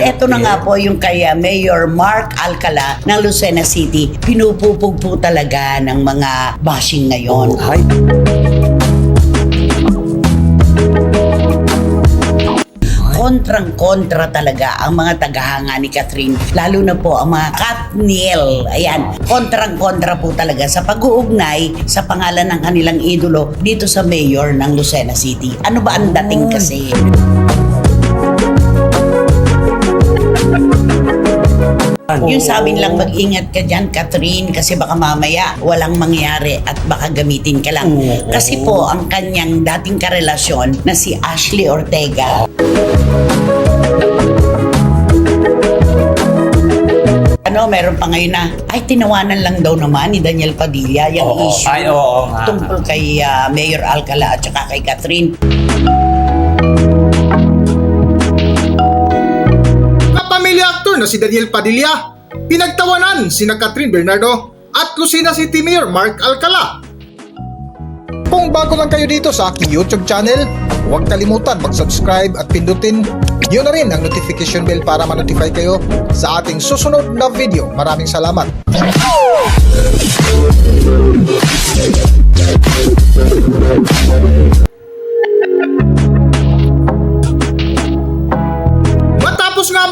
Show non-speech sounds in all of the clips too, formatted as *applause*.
Eto na nga po yung kay uh, Mayor Mark Alcala ng Lucena City. Pinupupog po talaga ng mga bashing ngayon. Ay, kontrang-kontra talaga ang mga tagahanga ni Catherine, lalo na po ang mga Katniel. Ayan, kontrang-kontra po talaga sa pag-uugnay sa pangalan ng kanilang idolo dito sa mayor ng Lucena City. Ano ba ang dating kasi? Yung sabi lang mag-ingat ka dyan, Catherine, kasi baka mamaya walang mangyari at baka gamitin ka lang. Kasi po, ang kanyang dating karelasyon na si Ashley Ortega, ano, meron pa ngayon na, ay, tinawanan lang daw naman ni Daniel Padilla yung Oo. issue Ay, oo nga. tungkol kay ah, Mayor Alcala at saka kay Catherine. Kapamilya actor na si Daniel Padilla, pinagtawanan sina Catherine Bernardo at Lucena City Mayor Mark Alcala. Kung bago lang kayo dito sa aking YouTube channel, huwag kalimutan mag-subscribe at pindutin yun na rin ang notification bell para ma-notify kayo sa ating susunod na video. Maraming salamat. Matapos nga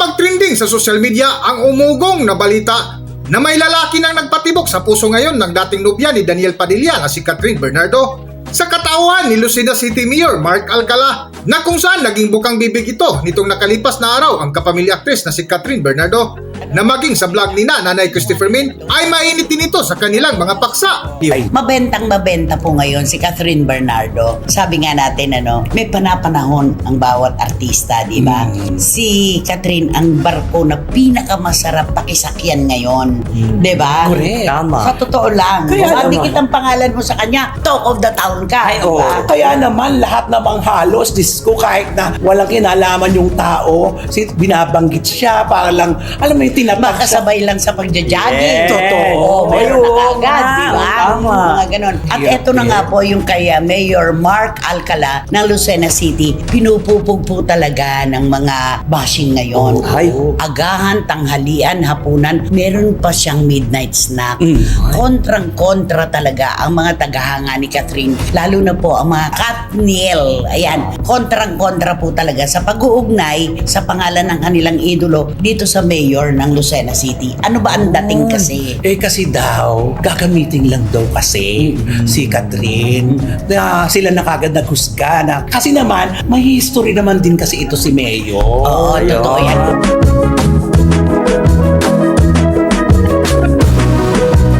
mag-trending sa social media ang umugong na balita na may lalaki nang nagpatibok sa puso ngayon ng dating nobya ni Daniel Padilla na si Catherine Bernardo. Sa katawan ni Lucena City Mayor Mark Alcala na kung saan naging bukang bibig ito nitong nakalipas na araw ang kapamilya actress na si Catherine Bernardo na maging sa vlog ni na Nanay Christopher Min ay mainit din ito sa kanilang mga paksa. ay, Mabentang mabenta po ngayon si Catherine Bernardo. Sabi nga natin ano, may panapanahon ang bawat artista, di ba? Mm. Si Catherine ang barko na pinakamasarap pakisakyan ngayon, Mm. di ba? Correct. Tama. Sa totoo lang. Kaya Kung naman. dikit ang pangalan mo sa kanya, talk of the town ka, Ay, di oo. ba? Kaya naman lahat namang halos, disco kahit na walang kinalaman yung tao, si binabanggit siya para lang, alam mo yung tinatag siya. Makasabay lang sa pagja-jogging. Yes. Totoo. Meron na kagad, di ba? tama. Mga ganon. At Yeah, eto na yeah. nga po yung kay uh, Mayor Mark Alcala ng Lucena City. Pinupupog po talaga ng mga bashing ngayon. Ay. Agahan, tanghalian, hapunan, meron pa siyang midnight snack. Mm. Kontrang-kontra talaga ang mga tagahanga ni Catherine, lalo na po ang mga Katniel. Ayan, kontrang-kontra po talaga sa pag-uugnay sa pangalan ng kanilang idolo dito sa mayor ng Lucena City. Ano ba ang dating kasi? Eh kasi daw, gagamitin lang daw kasi si Catherine na sila na kagad naghusga na kasi naman may history naman din kasi ito si Mayo. Oo, totoo yan.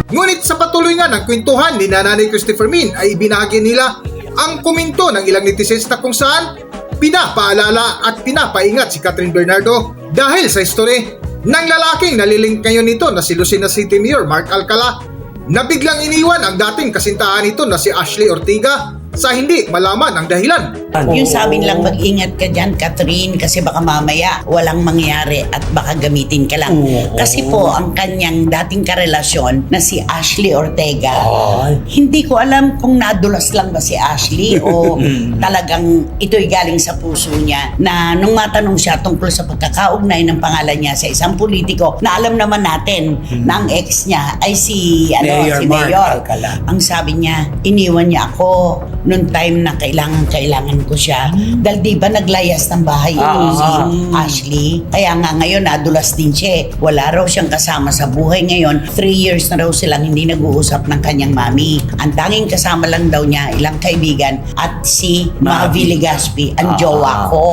Ngunit sa patuloy nga ng kwentuhan ni Nanay Christopher Min ay ibinahagi nila ang komento ng ilang netizens na kung saan pinapaalala at pinapaingat si Catherine Bernardo dahil sa history ng lalaking nalilink ngayon nito na si Lucena City Mayor Mark Alcala na biglang iniwan ang dating kasintahan nito na si Ashley Ortega sa hindi malaman ang dahilan. Yung sabi lang mag-ingat ka dyan, Catherine, kasi baka mamaya walang mangyari at baka gamitin ka lang. Oo. Kasi po, ang kanyang dating karelasyon na si Ashley Ortega, Ay. hindi ko alam kung nadulas lang ba si Ashley o *laughs* talagang ito'y galing sa puso niya na nung matanong siya tungkol sa pagkakaugnay ng pangalan niya sa isang politiko na alam naman natin na ang ex niya ay si ano Mayor si Mark Mayor. Alcala. Ang sabi niya, iniwan niya ako noong time na kailangan kailangan ko siya. Dahil di ba naglayas ng bahay Ah, si ah. Ashley? Kaya nga ngayon nadulas din siya. eh. Wala raw siyang kasama sa buhay ngayon. Three years na raw silang hindi nag-uusap ng kanyang mami. Ang tanging kasama lang daw niya, ilang kaibigan, at si Mavi. Legaspi, ang Ah, jowa ko.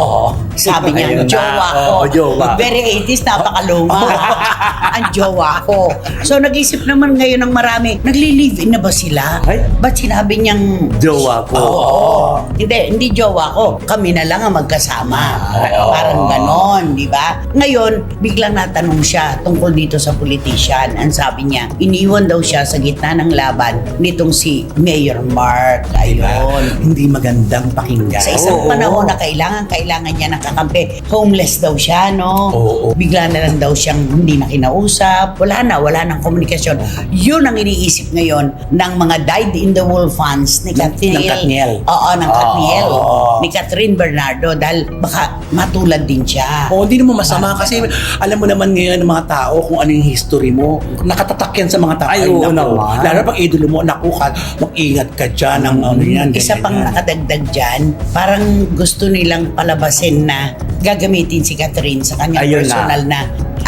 Sabi niya, na. jowa ko. Oo, jowa. Very 80s, napakaluma. *laughs* ang jowa ko. So nag-isip naman ngayon ng marami, nagli-live-in na ba sila? Ay. Ba't sinabi niyang jowa ko. Oo. Hindi, hindi jowa ko. Kami na lang ang magkasama. Oo. Parang ganon, di ba? Ngayon, biglang natanong siya tungkol dito sa politician. Ang sabi niya, iniwan daw siya sa gitna ng laban nitong si Mayor Mark. Diba? Ayun. Hindi magandang pakinggan. Sa isang Oo. panahon na kailangan, kailangan niya ng kakampi. Homeless daw siya, no? Oo. Bigla na lang daw siyang hindi na kinausap. Wala na, wala nang komunikasyon. Yun ang iniisip ngayon ng mga died in the wool fans ni Ng- Ng Katniel. Oo, ng Ah. Katniel Oo. ni Catherine Bernardo dahil baka matulad din siya. Oo, hindi naman masama kasi alam mo naman ngayon ng mga tao kung ano yung history mo. Nakatatak yan sa mga tao. Ay, oo naku. naman. Lalo pag idolo mo, naku ka, mag-ingat ka dyan ng ano yan. Isa ganyan pang yan. nakadagdag dyan, parang gusto nilang palabasin na gagamitin si Catherine sa kanyang Ayun na. personal na,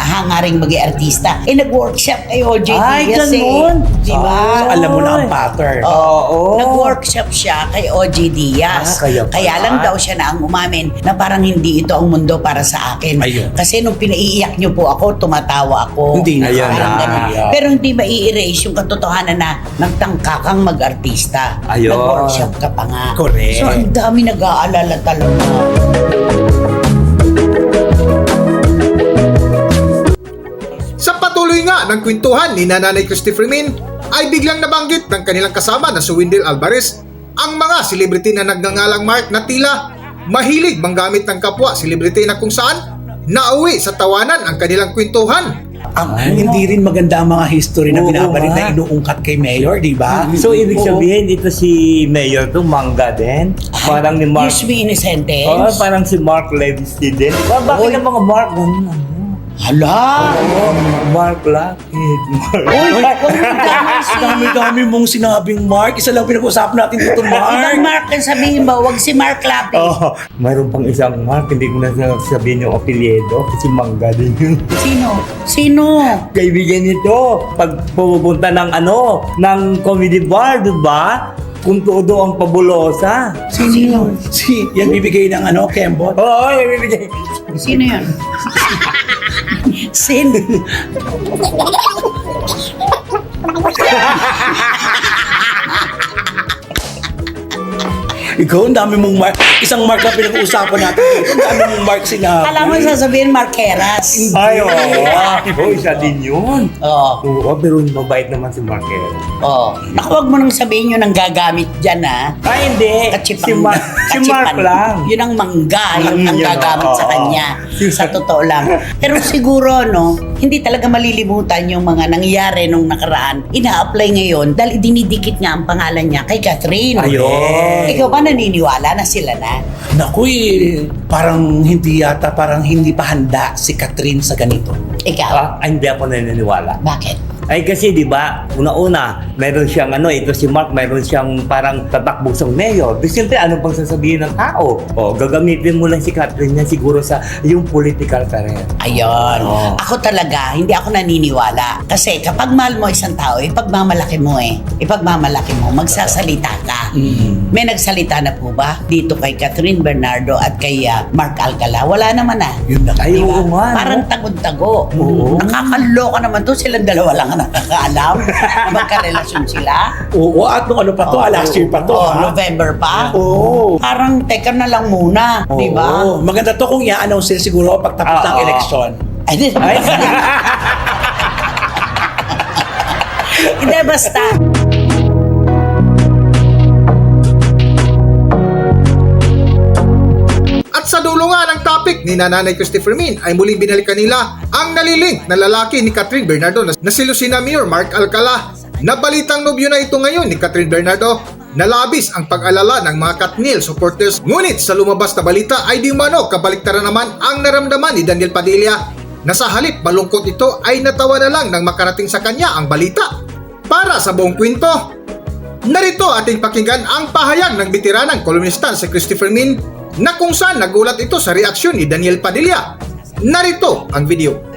hangaring maging artista. Eh, nag-workshop kay OJ Ay, Diaz ganun. eh. Di ba? So, alam mo na ang pattern. Oo. Nag-workshop siya kay OJ Diaz. Ah, kaya pala. lang daw siya na ang umamin na parang hindi ito ang mundo para sa akin. Ayun. Kasi nung pinaiiyak niyo po ako, tumatawa ako. Hindi na. Parang na. ganun. Ayun. Pero hindi mai-erase yung katotohanan na nagtangka kang mag-artista. Ayun. Nag-workshop ka pa nga. Correct. So, ang dami nag-aalala talaga. Nga ng kwentuhan ni Nanay Christopher Min, ay biglang nabanggit ng kanilang kasama na si Wendell Alvarez ang mga celebrity na nagngangalang Mark na tila mahilig manggamit ng kapwa celebrity na kung saan nauwi sa tawanan ang kanilang kwentuhan. Ang, hindi rin maganda ang mga history na binabalik na inuungkat kay Mayor, di ba? So, ibig sabihin, ito si Mayor to mangga din. Parang ni Mark. In a sentence. Oo, parang si Mark Levinstein din. Ba, bakit ang mga Mark ganun? Ano? Hala! Mark Lockheed. Uy, huwag. Dami-dami mong sinabing Mark. Isa lang pinag-usapan natin dito, Ibang Mark. Mark ang sabihin mo, wag si Mark Lapi. Oh, mayroon pang isang Mark, hindi ko na sabihin yung apelyido kasi mangga din yun. Sino? Sino? Kaibigan nito, pag pupunta ng ano, ng comedy bar, di ba? Kung todo ang pabulosa. Sino? Si, yan bibigay ng ano, Kembot. Oo, oh, ibibigay. Sino yun? Sin. Ikaw, ang dami mong Mark. Isang Mark na pinag-uusapan natin. Ang dami mong Mark sinabi. Kala mo sasabihin Marqueras. Ay, oo. Oh, isa din yun. Oo. Oo, pero mabait naman si Marquez. Oo. Naku, wag mo nang sabihin yun ang gagamit dyan, ha? Ay, hindi. Kachipang, Si, Mark, si Mark lang. Yun ang mangga, yun Mm, ang yun, gagamit sa kanya. Sa totoo lang. Pero siguro, no, hindi talaga malilimutan yung mga nangyari nung nakaraan. Ina-apply ngayon dahil dinidikit nga ang pangalan niya kay Catherine. Ayun. Ikaw ba naniniwala na sila na? Naku, eh, parang hindi yata, parang hindi pa handa si Catherine sa ganito. Ikaw? Ah, hindi ako naniniwala. Bakit? Ay kasi 'di ba, una-una, meron siyang ano, ito si Mark, meron siyang parang tatakbo sa mayor. Siyempre ano pang sasabihin ng tao? O, gagamitin mo lang si Catherine niya siguro sa yung political career. Ayun. Oo. Ako talaga, hindi ako naniniwala. Kasi kapag mahal mo isang tao, ipagmamalaki mo eh. Ipagmamalaki mo, magsasalita ka. Mm. May nagsalita na po ba dito kay Catherine Bernardo at kay ah, Mark Alcala? Wala naman ah. Yun na Ay, kayo. oo nga. no? Parang tagod-tago. Oo. Nakakaloka naman to. Silang dalawa lang ang nakakaalam na magkarelasyon sila. Oo, at nung ano pa to, ah, last year pa to. Oh, ha? November pa. Oo. Parang teka na lang muna, di ba? Maganda to kung i-announce siguro pagtapos ng Oo. eleksyon. Ay, di- Ay, *laughs* Hindi, basta. At sa dulo nga ng topic ni Nanay Christopher Min ay muling binalikan nila nalilink na lalaki ni Catherine Bernardo na, si Lucina Mayor Mark Alcala. Nabalitang nobyo na ito ngayon ni Catherine Bernardo na labis ang pag-alala ng mga Katniel supporters. Ngunit sa lumabas na balita ay di mano kabaliktaran naman ang naramdaman ni Daniel Padilla na sa halip malungkot ito ay natawa na lang nang makarating sa kanya ang balita. Para sa buong kwento, Narito ating pakinggan ang pahayag ng bitiranang kolumnista si Christopher Min na kung saan nagulat ito sa reaksyon ni Daniel Padilla. Narito ang video.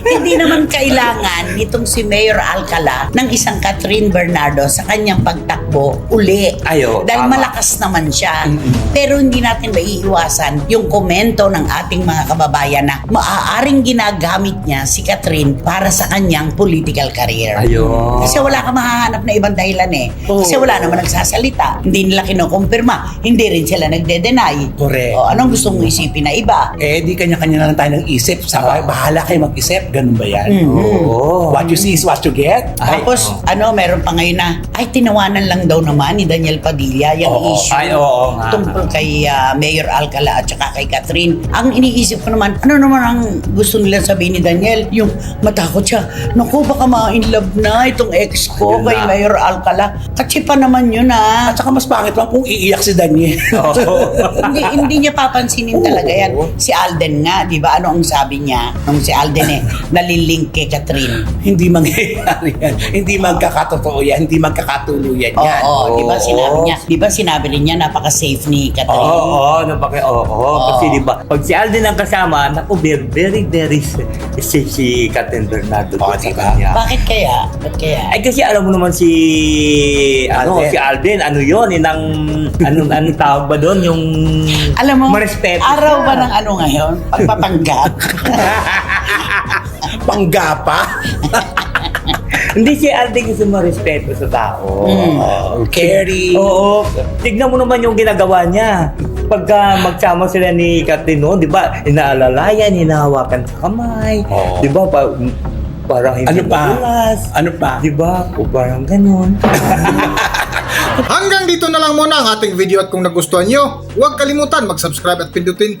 Hindi naman kailangan nitong si Mayor Alcala ng isang Catherine Bernardo sa kanyang pagtakbo uli. Ayo, Dahil tama. malakas naman siya. Pero hindi natin maiiwasan yung komento ng ating mga kababayan na maaaring ginagamit niya si Catherine para sa kanyang political career. Ayun. Kasi wala ka mahahanap na ibang dahilan eh. Oo. Kasi wala naman nagsasalita. Hindi nila kinukumpirma. Hindi rin sila nagde-deny. Correct. O, anong gusto mong isipin na iba? Eh, di kanya-kanya na lang tayo ng isip. Sa bahala kayo mag-isip. Get, ganun ba yan? Mhm. Oo. What you see is what you get? Ay, Tapos, oo. ano, meron pa ngayon na, ay, tinawanan lang daw naman ni Daniel Padilla yung Oo. issue Ay, oo nga. tungkol kay ah, Mayor Alcala at saka kay Catherine. Ang iniisip ko naman, ano naman ang gusto nila sabihin ni Daniel? Yung matakot siya, naku, baka ma-in love na itong ex ko Ayun kay na. Mayor Alcala. Kasi pa naman yun ah. At saka mas pangit lang kung iiyak si Daniel. *laughs* Oo. hindi, hindi niya papansinin talaga yan. Si Alden nga, di ba? Ano ang sabi niya? Nung si Alden eh, nalilink kay Catherine. hindi mangyayari yan. Hindi magkakatotoo yan. Hindi magkakatuluyan Oo, yan. di ba Oo. sinabi niya? Di ba sinabi rin niya napaka-safe ni Oo, Catherine? oo, napaki, oo, oo. Kasi Oo. di ba, pag si Alden ang kasama, naku, very, very, very safe si Captain Bernardo Oo, doon sa diba? kanya. Bakit kaya? Bakit kaya? Ay kasi alam mo naman si ano si Alden ano yon inang anong anong tawag ba doon yung Alam mo, marespeto araw ba ng ano ngayon? Pagpapanggap? *laughs* Panggapa. *laughs* Hindi si Alden kasi marespeto sa tao. Mm. Oh, caring. Oo. Tignan mo naman yung ginagawa niya. Pagka magsama sila ni Catherine noon, di ba, inaalalayan, hinahawakan sa kamay. Oo. Di ba, pa, parang hindi Ano pa? madulas. Ano pa? Di ba? O parang ganun. *laughs* Hanggang dito na lang muna ang ating video at kung nagustuhan nyo, huwag kalimutan mag-subscribe at pindutin